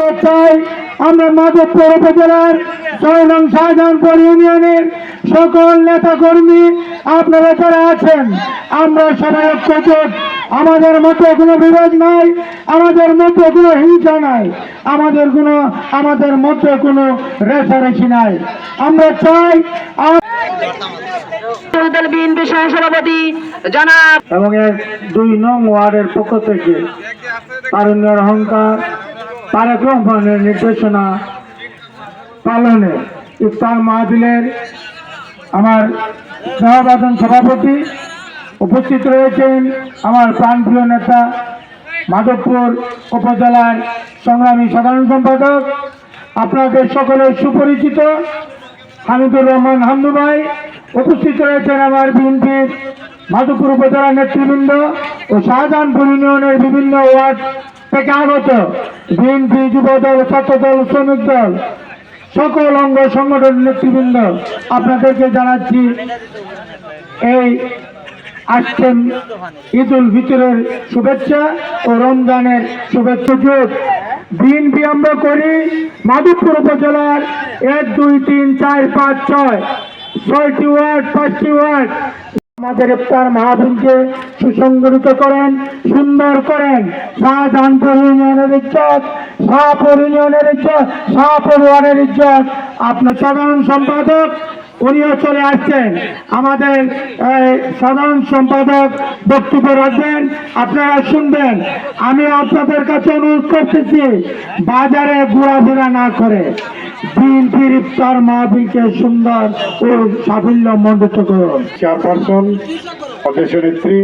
আমরা চাই। আমরা মাধবপুর উপজেলার ছয় নং শাহজাহানপুর ইউনিয়নের সকল নেতা কর্মী আপনারা যারা আছেন আমরা সবাই ঐক্যজোট আমাদের মধ্যে কোনো বিরোধ নাই আমাদের মধ্যে কোনো হিংসা নাই আমাদের কোনো আমাদের মধ্যে কোনো রেষারেষি নাই। আমরা চাই জনাব এবং দুই নং ওয়ার্ডের পক্ষ থেকে তারুণ্যের অহংকার তারেক নির্দেশনা পালনে ইফতার মাহবিলের আমার সহবাদন সভাপতি উপস্থিত রয়েছেন আমার প্রাণপ্রিয় নেতা মাধবপুর উপজেলার সংগ্রামী সাধারণ সম্পাদক আপনাদের সকলের সুপরিচিত হামিদুর রহমান হামদু ভাই উপস্থিত রয়েছেন আমার বিএনপির মাধবপুর উপজেলার নেতৃবৃন্দ ও শাহজাহানপুর ইউনিয়নের বিভিন্ন ওয়ার্ড থেকে আগত বিএনপি যুবদল, ছাত্রদল, শ্রমিক দল, সকল অঙ্গ সংগঠনের নেতৃবৃন্দ, আপনাদেরকে জানাচ্ছি এই আসছেন ঈদ উল ফিতরের শুভেচ্ছা ও রমজানের শুভেচ্ছা যোগ বিএনপি আমরা করি মাধবপুর উপজেলার এক, দুই, তিন, চার, পাঁচ, ছয়, ছয়টি ওয়ার্ড, পাঁচটি ওয়ার্ড। আমাদের ইফতার মাহফিলকে সুসংগঠিত করেন, সুন্দর করেন। শাহজাহানপুর ইউনিয়নের ইজ্জত শাহপুর ইউনিয়নের ইজ্জত শাহপুর ওয়ার্ডের ইজ্জত। আপনার সাধারণ সম্পাদক উনিও চলে আসছেন। আমাদের সাধারণ সম্পাদক বক্তব্য রাখবেন। আপনারা শুনবেন। আমি আপনাদের কাছে অনুরোধ করতেছি বাজারে ঘোরাফেরা না করে বিএনপির ইফতার মাহফিলকে সুন্দর ও সাফল্য মণ্ডিত করুন। চেয়ারপারসন অধ্যক্ষ নেত্রী।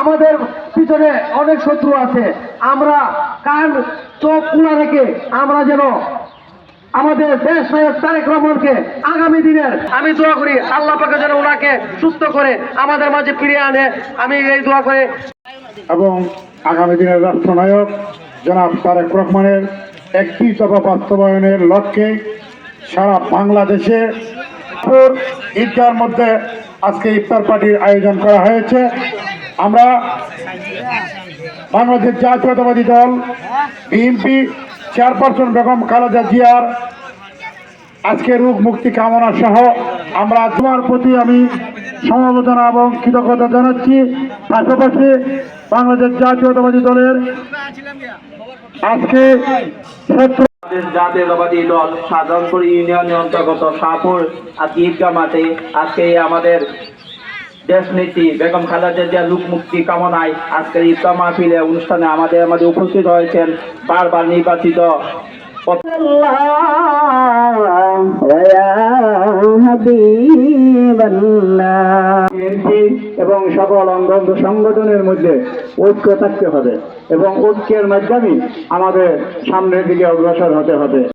আমাদের পিছনে অনেক শত্রু আছে। আমরা কান চোখ খোলা রেখে আমরা যেন আমাদের দেশ নায়ক তারেক রহমানকে আগামী দিনের আমি দোয়া করি আল্লাহ পাকে যেন ওনাকে সুস্থ করে আমাদের মাঝে ফিরিয়ে আনে। আমি এই দোয়া করে। এবং আগামী দিনের রাষ্ট্রনায়ক জনাব তারেক রহমানের একটি দফা বাস্তবায়নের লক্ষ্যে সারা বাংলাদেশে ঈদগার মধ্যে আজকে ইফতার পার্টির আয়োজন করা হয়েছে। আমরা বাংলাদেশ জাতীয়তাবাদী দল, বিএনপি চেয়ারপারসন বেগম খালেদা জিয়ার আজকে রোগ মুক্তি কামনা সহ আমরা তোমার প্রতি আমি সমবেদনা এবং কৃতজ্ঞতা জানাচ্ছি। পাশাপাশি বাংলাদেশ জাতীয়তাবাদী দলের আজকে জাতীয়তাবাদী দল সাধারণপুর ইউনিয়নের অন্তর্গত শাহপুর আর ঈদগাহ মাঠে আজকে আমাদের দেশ নেত্রী বেগম খালেদা জিয়া লোক মুক্তি কামনায় আজকের ঈদগাহ মাহফিলে অনুষ্ঠানে আমাদের আমাদের উপস্থিত হয়েছেন বারবার নির্বাচিত এবং সকল অঙ্গ সংগঠনের মধ্যে ঐক্য থাকতে হবে এবং ঐক্যের মাধ্যমে আমাদের সামনের দিকে অগ্রসর হতে হবে।